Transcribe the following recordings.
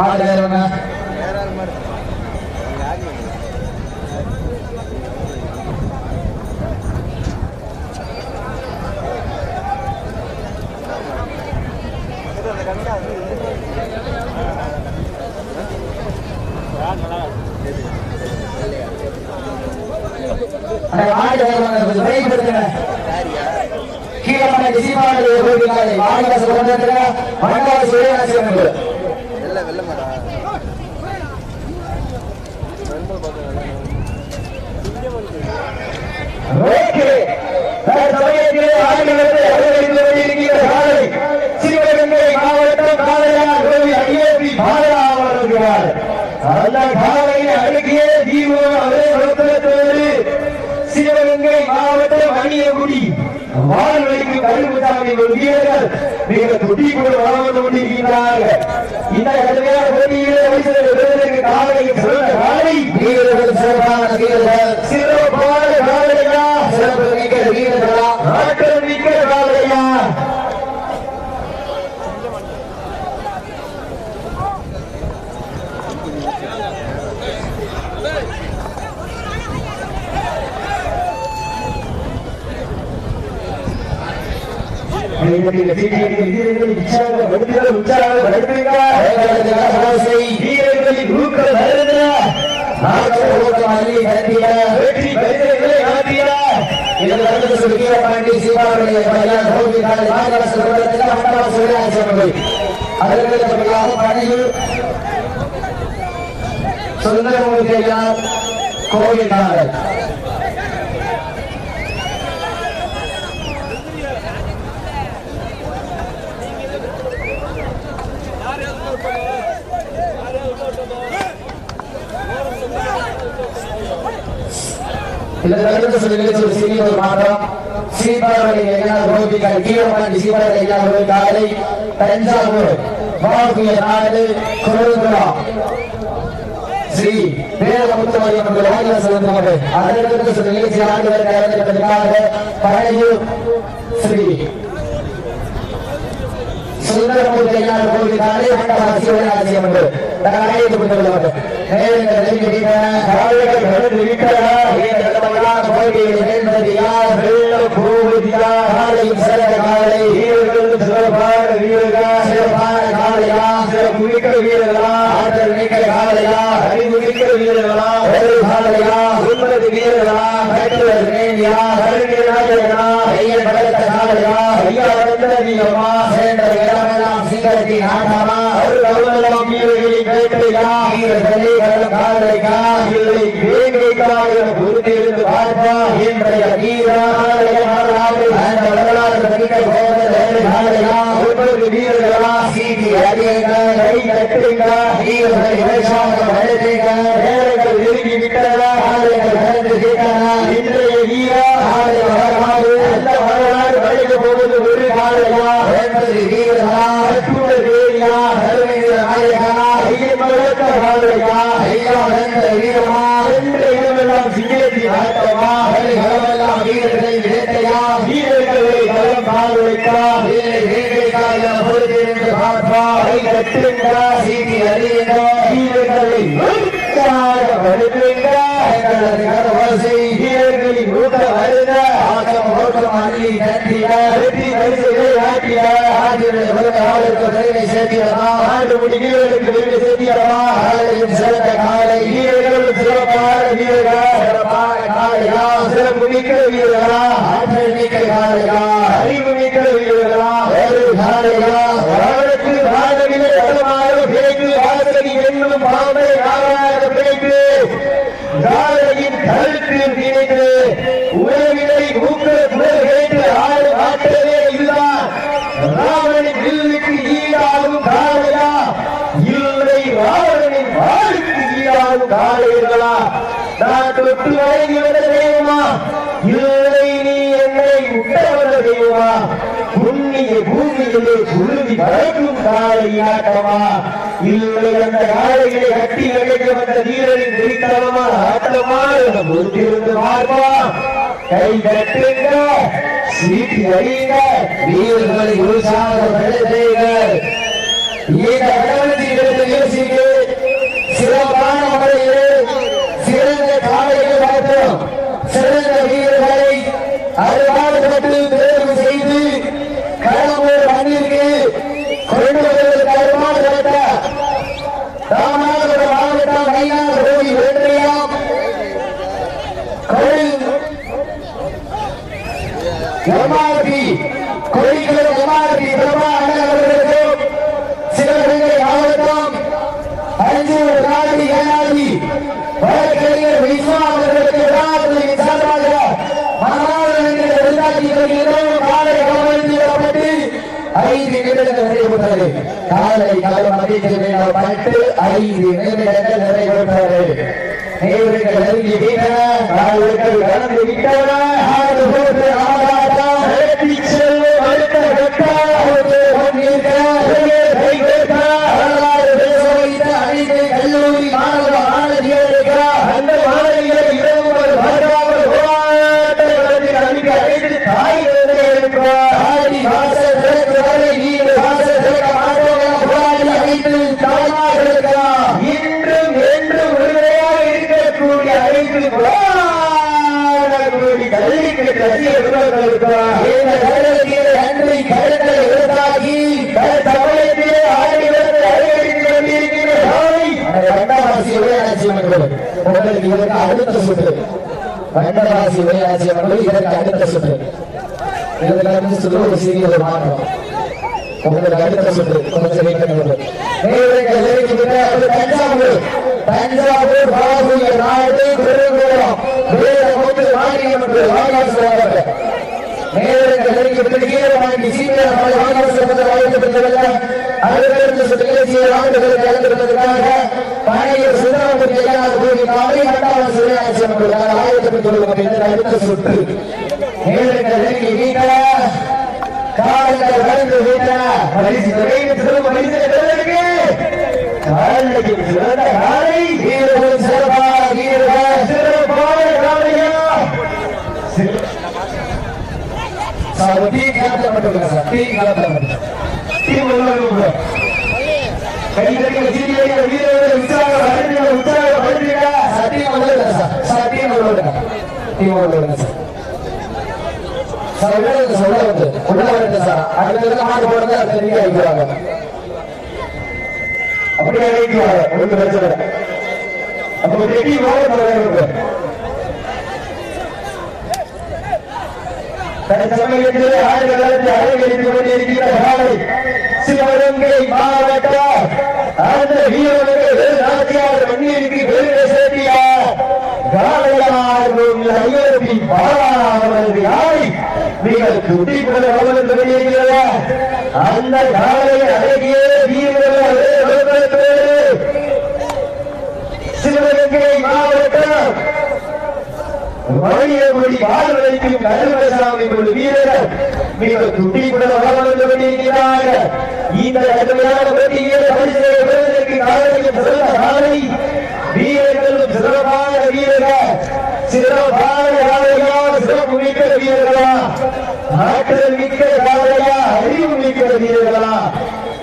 ஆடு வேறவங்க அந்த கீழே பண்ண டிசிபாடு கோபிக்காலை மண்டல சுதந்திரத்துல மண்கால சுயராசியம் வெள்ள வெள்ள மாடா ஓகே சமயத்திலே ஆடுகளத்தை அலங்கரித்து வருகிற காலை சிவகங்கை மாவட்டம் காலையார் கோவில் ஐஏபி பாலா அவர்கள் அந்த காலையை அழுகிய தீபம் அவரே நோக்கத்தோடு சிவகங்கை மாவட்டம் அணியகுடி. வான்வெளிக்கு கருப்புசாமி வீரர்கள் நீங்கள் துடி கூட வளர்ந்து கொண்டிருக்கிறார்கள் இந்த கடுமையான போட்டியிலே வயசுக்கு காலையில் சிறந்த காலை. நீங்கள் சிறப்பான வீரர்கள் சிறப்பான காலையா சிறப்பு மிக்க வீரர்களா ஆற்றல் மிக்க காலையா வெற்றி பாண்டி சீமாவுடைய பையன் மாநில அதற்கடுத்தபடியாக பணியில் சுந்தரமூர்த்தி ஐயா கோவில் நாடர் இதற்கு அடுத்த சில நிகழ்ச்சி ஒரு சிறிய ஒரு மாற்றம் சீபாவளி ஐயா கோபிகள் கீழப்பாண்டி சீபாவளி ஐயா கோவில் தஞ்சாவூர் வாக்கிய நாடு குருகுலம் ஸ்ரீ வேலமுத்துமணி அவர்கள் வாயில செலுத்துவது அதற்கு சில நிகழ்ச்சி பழையூர் ஸ்ரீ சுந்தரமூர்த்தி ஐயா கோவில் காலை என்று தகவலை கொடுத்துள்ளது நேரங்கள் நெருங்கிவிட்டன சிறப்பான வீரர்கள் சிறப்பான காலையா சிறப்பு மிக்க கடலும் காலைக்கா இல்லை வேங்கைக்காக பொறுத்திருந்து பார்ப்பா இன்றைய வீரர்களா? சீட்டி அடியுங்க கட்டுங்க வீரர்கள் இலட்சாக வளர்த்துங்க நேரங்கள் நெருங்கி விட்டதா? ஆலைகள் நடந்து கேட்டனா இன்றைய வீரா ஆலை ஒரு காலையா என்பது வீரர்களா அற்புத தேவியா அருமைய நாயகா ஐயன் மகளத்த ஐயா வீரமா என்ற இடமெல்லாம் வீரர்களை வீரர்களை பார்ப்பா வீரர்களை எங்களது கரவாசி வருக ஆட்டம் ஓட்டம் அள்ளி கட்டிய வெற்றி பரிசுகளை ஆட்டிய ஆட்டியுடைய வருக ஆளுக்கு பெருமை சேர்த்திடமா ஆண்டு முடி வீரர்களுக்கு பெருமை சேர்த்திடமா ஆலையும் சிறந்த காலை வீரர்கள் சிறப்பான வீரர்கள் சிறப்பான காலையா சிறப்பு மிக்க வீரர்களா ஆற்றல் மிக்க காலையா அறிவு மிக்க வீரர்களா ஒரு காலையா கைகளிலே உள்ளது வழக்கும் காலையாட்டமா இல்லை அந்த காலைகளை கட்டி அழைக்க வந்த வீரரின் திரித்தனமா ஆட்டமான பொறுத்திருந்து பார்ப்பா கை கட்டுங்க சீட்டி அடிங்க வீரர்களை உற்சாகப்படுத்துங்கள் இந்த கடவுள் இடத்தில் யோசிக்கு சிறப்பான முறையில் சிறந்த காலையில் பார்த்தோம் சிறந்த வீரர்கள் எம்ஆர்பி கோயில்கள் எம்ஆர்பி பிரபா அண்ணன் அவர்களுக்கும் சிவகங்கை மாவட்டம் அஞ்சூர் நாடு ஏனாதி வழக்கறிஞர் விஸ்வா அவர்களுக்கு விழாக்குழுவின் சார்பாக மனமாதன் விருந்தாக்கி வருகிறோம். காலை கவனிக்கப்பட்டு ஐந்து நிமிடங்கள் நிறைவுற்றது காலை கவனம் பட்டு ஐந்து நிமிடங்கள் நிறைவுற்றது நேவர்கள் நெருங்கி வீட்டன நாடுகள் கடந்து விட்டன ஆறு போட்டு ஆறு இதற்கு அடுத்த சுற்று வண்டவாசி உரையாட்சி அவர்கள் இதற்கு அடுத்த சுற்று இதற்கு சுற்று ஒரு சிறிய ஒரு மாற்றம் உங்களுக்கு அடுத்த சுற்று கொஞ்சம் வெயிட் பண்ணுங்க தஞ்சாவூர் தஞ்சாவூர் பாபுய நாடு திருக்குளம் வேத முத்து மாநிலம் என்று சீக்கிரம் வாழ்த்துக்கள் அடுத்த சுற்று நிகழ்ச்சியை ஆண்டுகள் கலந்திருப்பதற்காக பணியர் சுந்தரமூர்த்தி கூறி காலை ஆயிரத்தி அடுத்த சுற்று வீட்டா காலங்கள் கடந்து விட்டன பரிசு நிறைவு சிறப்பு காலைக்கு சிறந்த காலை வீரர்கள் வீரர்கள் சிறப்பான காலையா காலத்தில் மட்டும் காலத்தில் மட்டும் டீ உள்ளவங்க கை தட்டி உற்சாக உற்சாக சத்தியம் உள்ளது சார் சத்தியம் உள்ளது உள்ளது சார் சார் சார் உள்ள வந்து உள்ள வருது சார் இருக்க மாட்டு போடுறது அது அடிக்கிறாங்க அப்படியே அடிக்கிறாங்க பிரச்சனை இல்லை. அப்போ வெட்டி ஓட போறாங்க ஆயிரத்தி அலைவெடுத்துக் கொண்டிருக்கிற காலை சிவகங்கை மாவட்டம் அந்த வீரர்கள் நாட்டியார் மண்ணிற்கு பெருமை சேர்த்தியா? காலையாரும் ஐயப்பி நீங்கள் அந்த காலை அழகிய வீரர்கள் சிவகங்கை மாவட்டம் மொழி வாழ்வதற்கும் கருவசாமி ஒரு வீரர். மிக துட்டி கூட வளர்ந்து கொண்டிருக்கிறார்கள் இந்த கடுமையான போட்டியை பரிசை பெறுவதற்கு காலையில் சிறந்த காலை வீரர்களும் சிறப்பான வீரர்கள். சிறப்பான காலையா சிறப்பு மிக்க வீரர்களா? ஆற்றல் மிக்க காலையா அறிவு மிக்க வீரர்களா?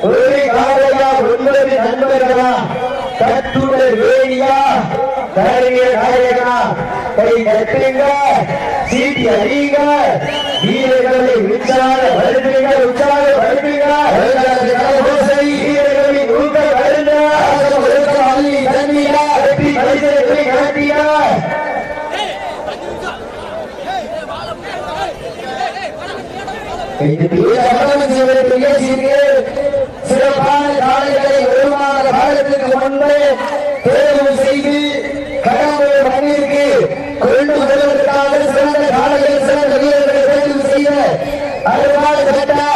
ஒரே காலையா ஒன்பது நண்பர்களா? கட்டுடல் வேணியா கருவிய நாயகனா கை கட்டுங்க சீட்டி அறியுங்க வீரர்களை உற்சாக வருதுங்க உற்சாக வருதுங்க வீரர்களின் ஊக்க வருங்க அள்ளி தண்ணீரா வெற்றி பரிசை காட்டியா சிறப்பான காலைகளை ஒரு மாத காலத்துக்கு முன்பே தேர்வு செய்து கடவுள் மண்ணிற்கு கொண்டு வருவதற்காக சிறந்த காலையில் சிறந்த வீரர்களை தேர்வு செய்த அருமான கட்டா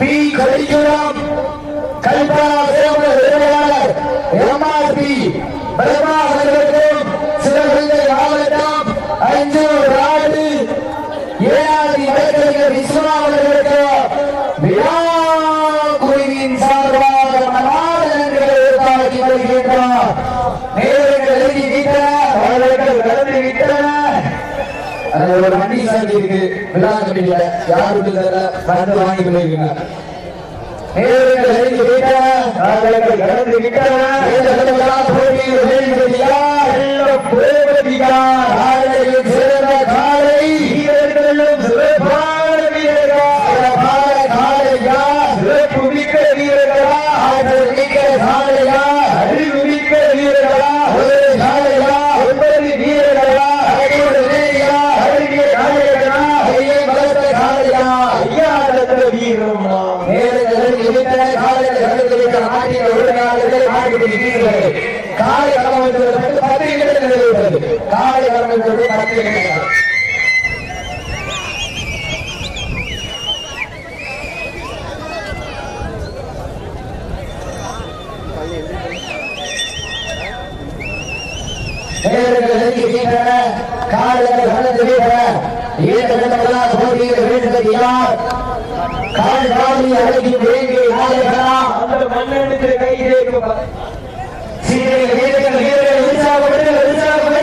பி. கலிக்குளம் கல்பனா சிறந்த உரிமையாளர் எம்ஆர்பி பிரபா அவர்களுக்கும் மாவட்டம் வழக்கறிஞர் விழா குழுவின் சார்பாக மனமார்ந்த நன்றிகளை உருவாக்கி வருகின்றோம் நேரங்கள் எழுதி விட்டன அவர்கள் கடந்து விட்டன அது ஒரு வண்டி சாந்தி இருக்கு விழா கமிட்டியில யாருக்கு தெரியல வந்து வாங்கி போயிருக்கீங்க நேரங்கள் எழுதி விட்டன திராவிட கவர்மெண்ட் படத்தில் இருக்கிறார் காலையில் கலந்து ஈடுபட்டுள்ள போட்டியில் காலி அழகி வேண்டி ஆளுகிறார் அந்த மண்ணெடுத்து கை தேர்வு சீரர்கள் வீரர்கள் உற்சாகப்பட்டு உற்சாக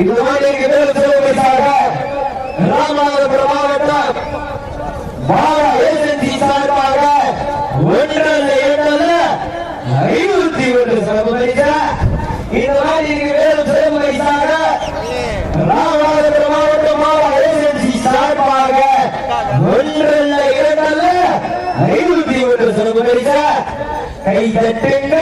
இது மாதிரி நிகழ்ச்சிகளுக்காக ராமநாதபுரம் மாவட்டம் பாலா ஏஜென்சி சார்பாக ஒன்றில் இரண்டு ஐநூத்தி ஒன்று சிறப்பு பரிசா கைகளை பெண்ணா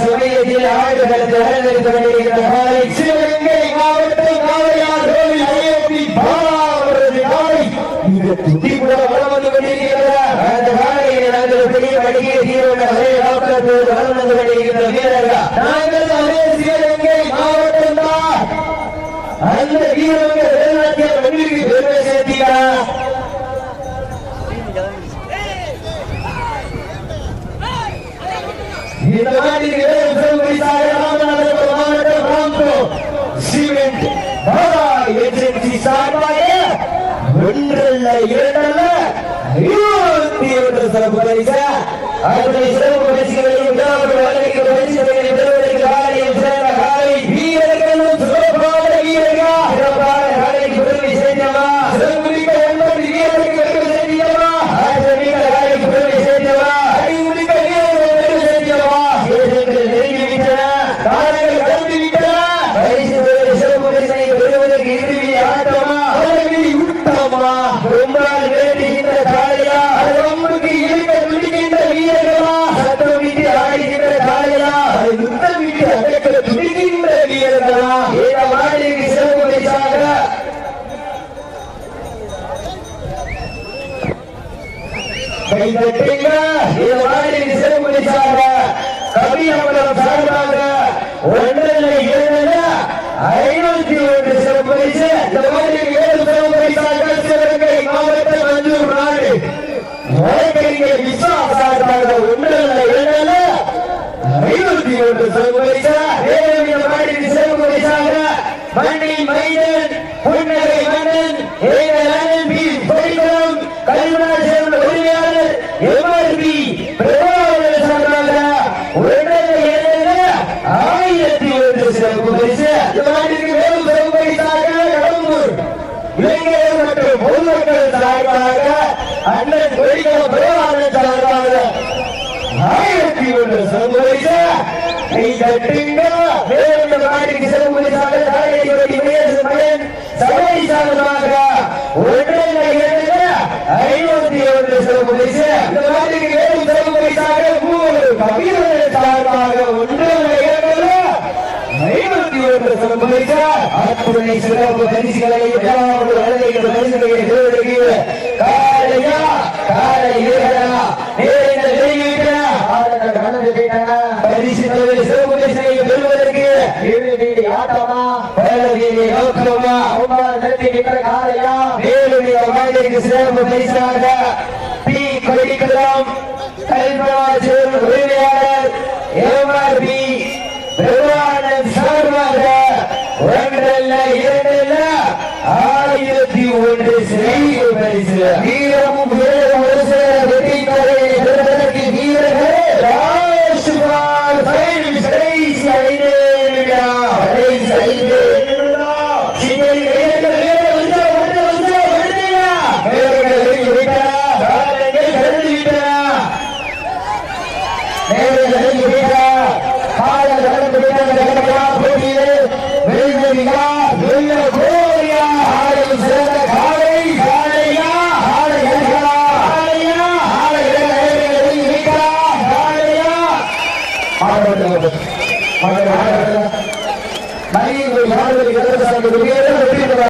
சமயத்தில் ஆடுகள் தொடர்ந்து கொண்டிருக்கிற காலை சிவகங்கை மாவட்டம் காலையார் கோவில் ஐயோபி பாலாவரது காலை இந்த துட்டி கூட வளம் வந்து கொண்டிருக்கிறதா பெருமை சேர்த்தீங்களா சிமெண்ட் ஏஜென்சி சார்பாக ஒன்றல்ல இரண்டல்ல இருபத்தி இரண்டு சிறப்பு பரிசு அடுத்த சிறப்பு பரிசுகளை முதலாவது வழங்கிய பரிசுகளை மண்ணி மைந்தன் புன்னகை மன்னன் ஏழு அண்ணன் பி பொறிகளும் கல்வனாசேவன் உரிமையாளர் இரண்டு ஐநூத்தி ஒன்று சிறப்பு பரிசு இந்த மாட்டிற்கு மேலும் சிறப்பு பரிசாக மூணு கபீரர்கள் சார்பாக ஒன்றில் ஐநூத்தி ஒன்று சிறப்பு பரிசு அத்துணை சிறப்பு பரிசுகளை எல்லாம் காலையா காலை வீரரா நேரில் வெளியிட்டா பரிசு தலைவர் சிறப்பு பரிசுகளை பெறுவதற்கு ஆட்டமா? பல்லவியை நோக்கமா காலையா வேலுடைய வாழ்க்கைக்கு சிறப்பு பரிசாக பி. கொடிக்கலாம் உரிமையாளர் பிரபானந்த் சார்பாக ஒன்றல்ல இரண்டல்ல ஆயிரத்தி ஒன்று சிறப்பு பரிசு. வீரமும் வீரமும்